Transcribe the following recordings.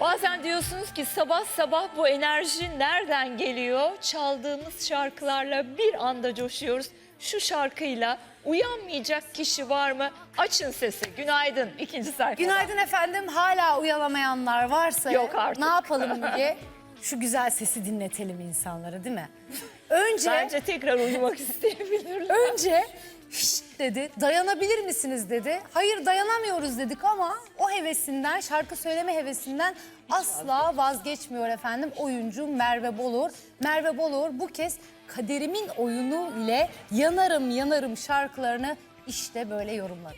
Bazen diyorsunuz ki sabah sabah bu enerji nereden geliyor? Çaldığımız şarkılarla bir anda coşuyoruz. Şu şarkıyla uyanmayacak kişi var mı? Açın sesi. Günaydın. ikinci sayfa. Günaydın efendim. Hala uyanamayanlar varsa Yok artık. ne yapalım Müge? Şu güzel sesi dinletelim insanlara değil mi? Önce Bence tekrar uyumak isteyebilirler. önce "Şşt" dedi. Dayanabilir misiniz dedi. Hayır dayanamıyoruz dedik ama o hevesinden, şarkı söyleme hevesinden asla vazgeçmiyor efendim oyuncu Merve Bolur. Merve Bolur bu kez Kaderimin oyunu ile Yanarım Yanarım şarkılarını işte böyle yorumladı.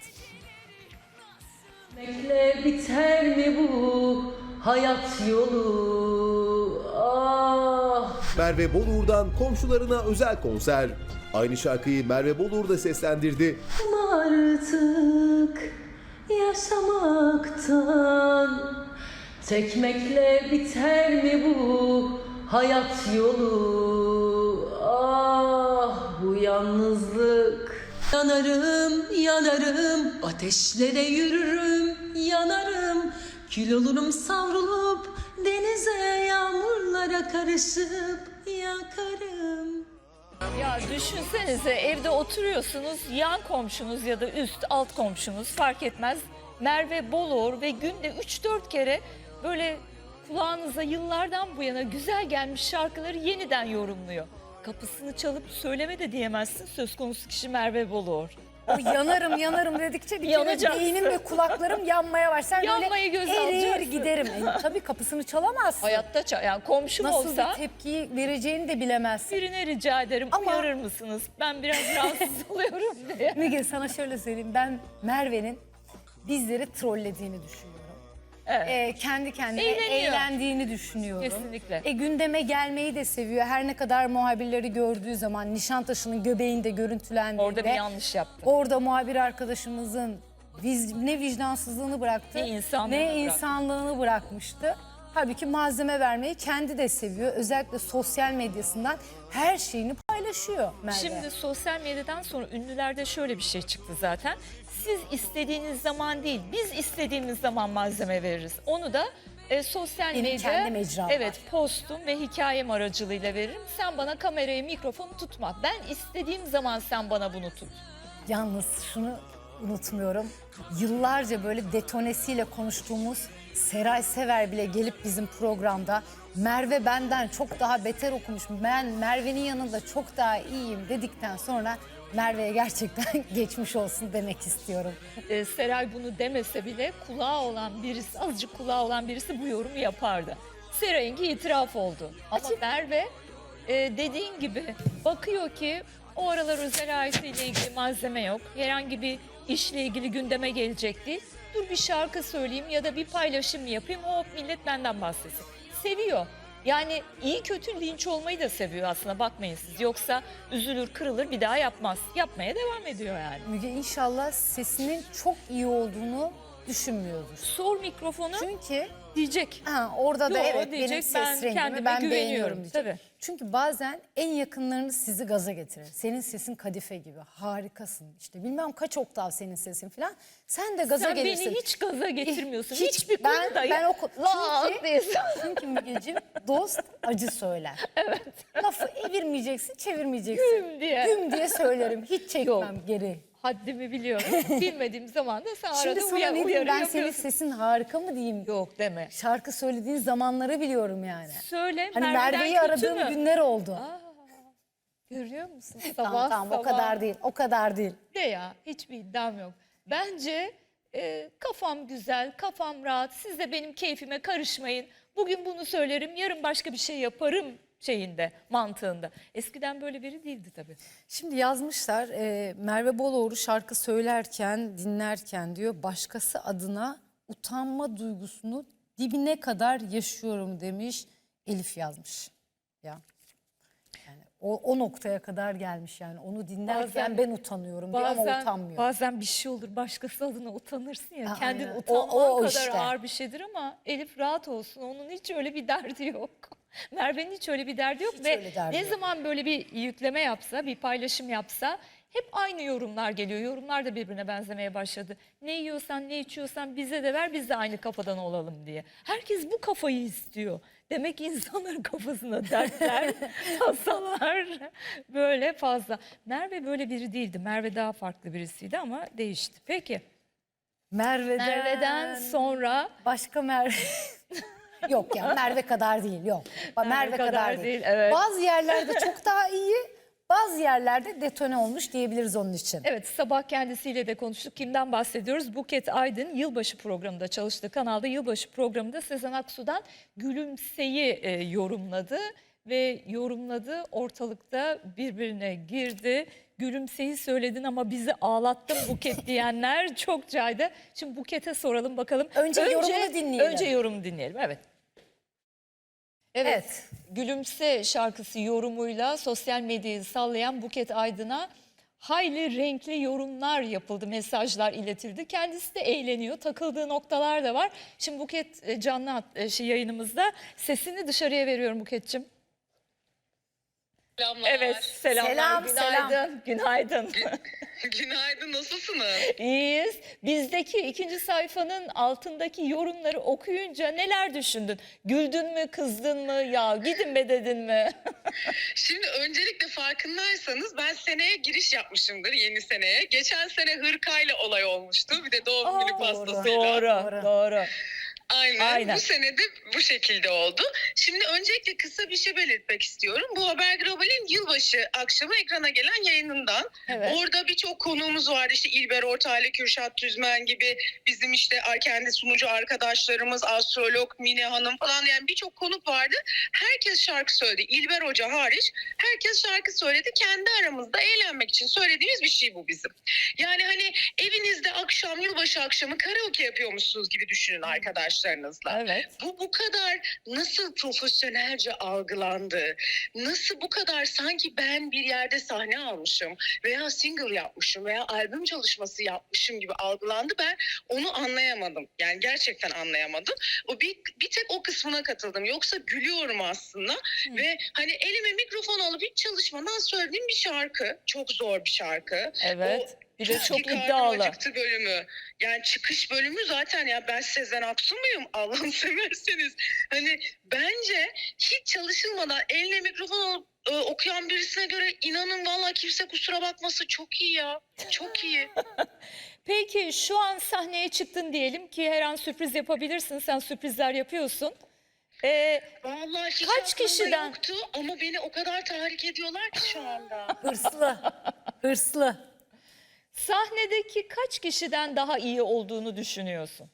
Bekle biter mi bu hayat yolu? Ah Merve Boluğur'dan komşularına özel konser. Aynı şarkıyı Merve Boluğur da seslendirdi. artık yaşamaktan. Tekmekle biter mi bu hayat yolu? Ah bu yalnızlık. Yanarım, yanarım, ateşlere yürürüm, yanarım. Kül olurum savrulup, denize yağmurlara karışıp yakarım. Ya düşünsenize evde oturuyorsunuz yan komşunuz ya da üst alt komşunuz fark etmez. Merve Bolor ve günde 3-4 kere böyle kulağınıza yıllardan bu yana güzel gelmiş şarkıları yeniden yorumluyor. Kapısını çalıp söyleme de diyemezsin söz konusu kişi Merve Bolor. O yanarım yanarım dedikçe bir kere Yanacaksın. beynim ve kulaklarım yanmaya başlar. Yanmayı Böyle göze erir alacaksın. giderim. E, tabii kapısını çalamazsın. Hayatta ça- yani komşum Nasıl olsa bir tepki vereceğini de bilemezsin. birine rica ederim Ama- uyarır mısınız? Ben biraz rahatsız oluyorum diye. Müge sana şöyle söyleyeyim. Ben Merve'nin bizleri trollediğini düşünüyorum. Evet. Ee, kendi kendine Eğleniyor. eğlendiğini düşünüyorum. Kesinlikle. E, gündeme gelmeyi de seviyor. Her ne kadar muhabirleri gördüğü zaman Nişantaşı'nın göbeğinde görüntülendiğinde... Orada bir yanlış yaptı. Orada muhabir arkadaşımızın viz- ne vicdansızlığını bıraktı Ne insanlığını ne insanlığını bırakmıştı. Halbuki malzeme vermeyi kendi de seviyor. Özellikle sosyal medyasından her şeyini paylaşıyor Merve. Şimdi sosyal medyadan sonra ünlülerde şöyle bir şey çıktı zaten. Siz istediğiniz zaman değil, biz istediğimiz zaman malzeme veririz. Onu da e, sosyal Benim medya, mecram evet postum ve hikayem aracılığıyla veririm. Sen bana kamerayı, mikrofonu tutma. Ben istediğim zaman sen bana bunu tut. Yalnız şunu unutmuyorum. Yıllarca böyle detonesiyle konuştuğumuz Seray Sever bile gelip bizim programda Merve benden çok daha beter okumuş. Ben Merve'nin yanında çok daha iyiyim dedikten sonra Merve'ye gerçekten geçmiş olsun demek istiyorum. E, Seray bunu demese bile kulağı olan birisi, azıcık kulağı olan birisi bu yorumu yapardı. Seray'ınki itiraf oldu. Ama Açık. Merve e, dediğin gibi bakıyor ki o aralar özel hayatıyla ilgili malzeme yok. Herhangi bir işle ilgili gündeme gelecek değil. Dur bir şarkı söyleyeyim ya da bir paylaşım yapayım. O millet benden bahsetsin. Seviyor. Yani iyi kötü linç olmayı da seviyor aslında bakmayın siz. Yoksa üzülür kırılır bir daha yapmaz. Yapmaya devam ediyor yani. Müge inşallah sesinin çok iyi olduğunu düşünmüyordur. Sor mikrofonu Çünkü diyecek. ha, orada da Yo, evet diyecek, benim ses ben rengimi kendime ben güveniyorum, beğeniyorum diyecek. tabii. Çünkü bazen en yakınlarınız sizi gaza getirir. Senin sesin kadife gibi harikasın işte bilmem kaç oktav senin sesin falan. Sen de gaza Sen gelirsin. beni hiç gaza getirmiyorsun. Hiç- Hiçbir ben- konuda. ben o Lak çünkü-. Çünkü Mügeciğim dost acı söyler. Evet. Lafı evirmeyeceksin, çevirmeyeceksin. Güm diye. Güm diye söylerim. Hiç çekmem Yok. geri. Haddimi biliyorum. Bilmediğim zaman da sen Şimdi arada sana uya, ne diyeyim uyarı ben senin yapıyorsun. sesin harika mı diyeyim? Yok deme. Şarkı söylediğin zamanları biliyorum yani. Söyle Hani Merve'den Merve'yi kötü aradığım mü? günler oldu. Görüyor musun? tamam Sabah tamam o sabah. kadar değil. O kadar değil. De ya hiçbir iddiam yok. Bence e, kafam güzel, kafam rahat. Siz de benim keyfime karışmayın. Bugün bunu söylerim, yarın başka bir şey yaparım şeyinde, mantığında. Eskiden böyle biri değildi tabii. Şimdi yazmışlar e, Merve Boloğlu şarkı söylerken, dinlerken diyor başkası adına utanma duygusunu dibine kadar yaşıyorum demiş Elif yazmış. Ya. Yani o, o noktaya kadar gelmiş yani onu dinlerken Bazen- ben utanıyorum diyor ama utanmıyor. bazen bir şey olur başkası adına utanırsın ya. Ha, Kendin aynen. O- utanman o kadar işte. ağır bir şeydir ama Elif rahat olsun. Onun hiç öyle bir derdi yok. Merve'nin hiç öyle bir derdi yok. Hiç Ve öyle derdi ne yok. zaman böyle bir yükleme yapsa, bir paylaşım yapsa Hep aynı yorumlar geliyor. Yorumlar da birbirine benzemeye başladı. Ne yiyorsan ne içiyorsan bize de ver biz de aynı kafadan olalım diye. Herkes bu kafayı istiyor. Demek ki insanların kafasında dertler, tasalar böyle fazla. Merve böyle biri değildi. Merve daha farklı birisiydi ama değişti. Peki. Merve'den, Merve'den sonra başka Merve. Yok ya Merve kadar değil yok. Ba- Merve, kadar, kadar değil. değil, evet. Bazı yerlerde çok daha iyi, bazı yerlerde detone olmuş diyebiliriz onun için. Evet sabah kendisiyle de konuştuk. Kimden bahsediyoruz? Buket Aydın yılbaşı programında çalıştı. Kanalda yılbaşı programında Sezen Aksu'dan Gülümseyi e, yorumladı. Ve yorumladı ortalıkta birbirine girdi. Gülümseyi söyledin ama bizi ağlattın Buket diyenler çok caydı. Şimdi Buket'e soralım bakalım. Önce yorumunu dinleyelim. Önce yorumu dinleyelim evet. Evet, Evet. Gülümse şarkısı yorumuyla sosyal medyayı sallayan Buket Aydın'a hayli renkli yorumlar yapıldı, mesajlar iletildi. Kendisi de eğleniyor, takıldığı noktalar da var. Şimdi Buket e, canlı e, şey, yayınımızda sesini dışarıya veriyorum Buket'cim. Selamlar. Evet, selamlar, Selam, günaydın, günaydın. Günaydın, nasılsınız? İyiyiz. Bizdeki ikinci sayfanın altındaki yorumları okuyunca neler düşündün? Güldün mü, kızdın mı, ya gidin be dedin mi? Şimdi öncelikle farkındaysanız ben seneye giriş yapmışımdır yeni seneye. Geçen sene hırkayla olay olmuştu. Bir de doğum günü pastasıyla. Doğru, Doğru. doğru. Aynen. Aynen. Bu sene de bu şekilde oldu. Şimdi öncelikle kısa bir şey belirtmek istiyorum. Bu Haber Global'in yılbaşı akşamı ekrana gelen yayınından. Evet. Orada birçok konuğumuz vardı. İşte İlber Ortaylı, Kürşat Düzmen gibi bizim işte kendi sunucu arkadaşlarımız, astrolog Mine Hanım falan yani birçok konuk vardı. Herkes şarkı söyledi. İlber Hoca hariç herkes şarkı söyledi. Kendi aramızda eğlenmek için söylediğimiz bir şey bu bizim. Yani hani evinizde akşam yılbaşı akşamı karaoke yapıyormuşsunuz gibi düşünün arkadaşlarınızla. Evet. Bu bu kadar nasıl profesyonelce algılandı? Nasıl bu kadar sanki ben bir yerde sahne almışım veya single yapmışım veya albüm çalışması yapmışım gibi algılandı. Ben onu anlayamadım. Yani gerçekten anlayamadım. O bir, bir tek o kısmına katıldım. Yoksa gülüyorum aslında ve hani elime mikrofon alıp hiç çalışmadan söylediğim bir şarkı. Çok zor bir şarkı. Evet. Bir de çok iyi karnım iddialı. acıktı bölümü. Yani çıkış bölümü zaten ya ben Sezen Aksu muyum? Allah'ını severseniz. Hani bence hiç çalışılmadan eline mikrofon alıp e, okuyan birisine göre inanın vallahi kimse kusura bakması çok iyi ya. Çok iyi. Peki şu an sahneye çıktın diyelim ki her an sürpriz yapabilirsin. Sen sürprizler yapıyorsun. Ee, Vallahi hiç Kaç aklımda kişiden? yoktu ama beni o kadar tahrik ediyorlar ki şu anda. Hırslı, hırslı. Sahnedeki kaç kişiden daha iyi olduğunu düşünüyorsun?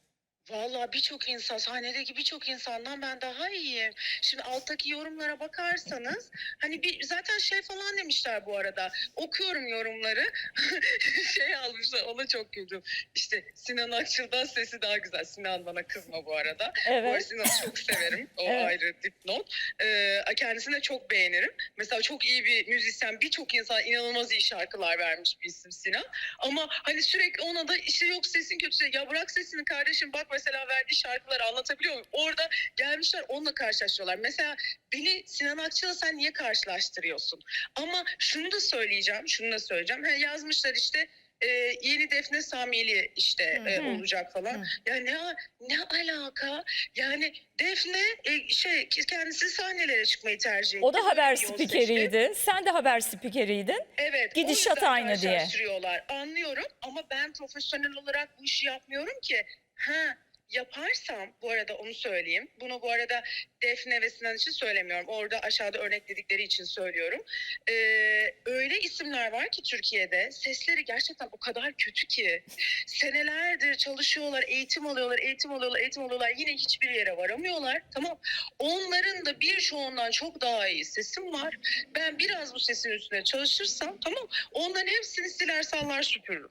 Vallahi birçok insan, sahnedeki birçok insandan ben daha iyiyim. Şimdi alttaki yorumlara bakarsanız hani bir zaten şey falan demişler bu arada. Okuyorum yorumları. şey almışlar ona çok güldüm. İşte Sinan Akçıl'dan sesi daha güzel. Sinan bana kızma bu arada. Bu arada Evet. Sinan'ı çok severim. O Evet. ayrı dipnot. Ee, kendisini de çok beğenirim. Mesela çok iyi bir müzisyen. Birçok insan inanılmaz iyi şarkılar vermiş bir isim Sinan. Ama hani sürekli ona da işte yok sesin kötü. Ya bırak sesini kardeşim bak mesela verdiği şarkıları anlatabiliyor muyum? Orada gelmişler onunla karşılaştırıyorlar. Mesela beni Sinan Akçıl'la sen niye karşılaştırıyorsun? Ama şunu da söyleyeceğim, şunu da söyleyeceğim. Ha, yazmışlar işte e, yeni Defne Samyeli işte e, olacak falan. Ya ne ne alaka? Yani Defne e, şey kendisi sahnelere çıkmayı tercih etti. O da haber yol seçti. spikeriydi. Sen de haber spikeriydin. Evet. Gidişat aynı diye. Anlıyorum ama ben profesyonel olarak bu işi yapmıyorum ki. Ha yaparsam bu arada onu söyleyeyim. Bunu bu arada Defne ve Sinan için söylemiyorum. Orada aşağıda örnekledikleri için söylüyorum. Ee, öyle isimler var ki Türkiye'de sesleri gerçekten o kadar kötü ki. Senelerdir çalışıyorlar, eğitim alıyorlar, eğitim alıyorlar, eğitim alıyorlar. Yine hiçbir yere varamıyorlar. Tamam. Onların da birçoğundan çok daha iyi sesim var. Ben biraz bu sesin üstüne çalışırsam tamam onların hepsini siler sallar süpürürüm.